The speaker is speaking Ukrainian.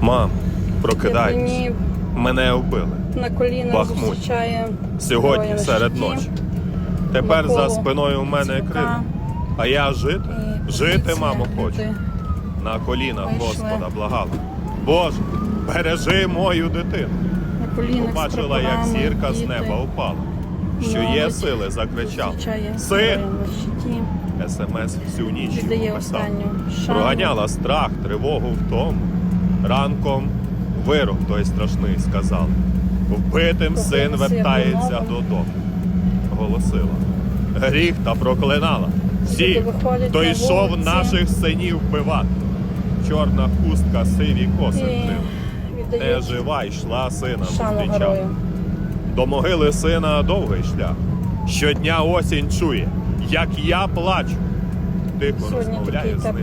Мам, прокидайтесь. Євгеній Мене вбили. на коліна Бахмут. зустрічає Сьогодні героя серед ночі. Тепер за спиною у мене Цвіка. крив. А я жити? І Жити, поліція, мамо, хочу. люди. На колінах Вийшли. Господа благала. Боже, бережи мою дитину. На колінах з Побачила, як прапорами, зірка з діти. неба впала. Що є Молодь сили, закричав. Зустрічає Син! героя на щиті. СМС всю ніч Віддає писав. останню шану. Проганяла страх, тривогу в тому. Ранком вирок той страшний сказав. Вбитим син вертається додому. Голосила. Гріх та проклинала. Всі, хто йшов наших синів вбивати. Чорна хустка, сиві коси І втив. Не жива йшла сина шану зустрічав. До могили сина довгий шлях. Щодня осінь чує, як я плачу. Тихо розмовляє з ним